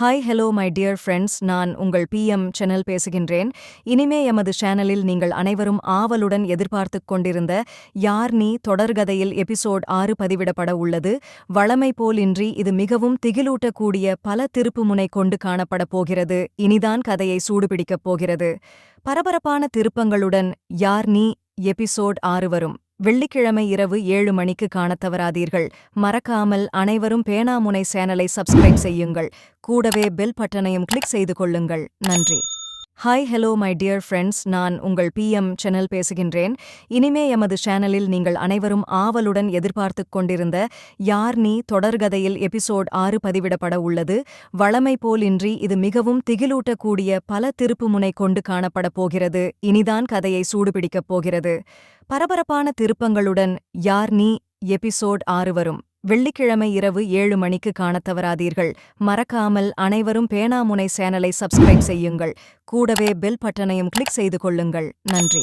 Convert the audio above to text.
Hi hello my dear friends நான் உங்கள் PM channel பேசுகின்றேன். இனிமே எமது சேனலில் நீங்கள் அனைவரும் ஆவலுடன் எதிர்பார்த்துக் கொண்டிருந்த யார் நீ தொடர்கதையில் எபிசோட் ஆறு பதிவிடப்பட உள்ளது. வளமை போல் இன்றி இது மிகவும் திகிலூட்டக்கூடிய பல திருப்புமுனை கொண்டு காணப்படப் போகிறது. இனிதான் கதையை சூடுபிடிக்கப் போகிறது. பரபரப்பான திருப்பங்களுடன் யார் நீ எபிசோட் ஆறு வரும். வெள்ளிக்கிழமை இரவு ஏழு மணிக்கு காணத் தவறாதீர்கள் மறக்காமல் அனைவரும் பேனாமுனை சேனலை சப்ஸ்கிரைப் செய்யுங்கள். கூடவே பெல் பட்டனையும் கிளிக் செய்து கொள்ளுங்கள். நன்றி. Hi hello my dear friends நான் உங்கள் பிஎம் சேனல் பேசுகின்றேன். இனிமே எமது சேனலில் நீங்கள் அனைவரும் ஆவலுடன் எதிர்பார்த்துக் கொண்டிருந்த யார் நீ தொடர்கதையில் எபிசோட் ஆறு பதிவிடப்பட உள்ளது. வளமை போலின்றி இது மிகவும் திகிலூட்டக்கூடிய பல திருப்புமுனை கொண்டு காணப்படப் போகிறது. இனிதான் கதையை சூடுபிடிக்கப் போகிறது. பரபரப்பான திருப்பங்களுடன் யார் நீ? எபிசோட் ஆறு வரும். வெள்ளிக்கிழமை இரவு ஏழு மணிக்கு காணத் தவறாதீர்கள் மறக்காமல் அனைவரும் பேனாமுனை சேனலை சப்ஸ்கிரைப் செய்யுங்கள். கூடவே பெல் பட்டனையும் கிளிக் செய்து கொள்ளுங்கள். நன்றி.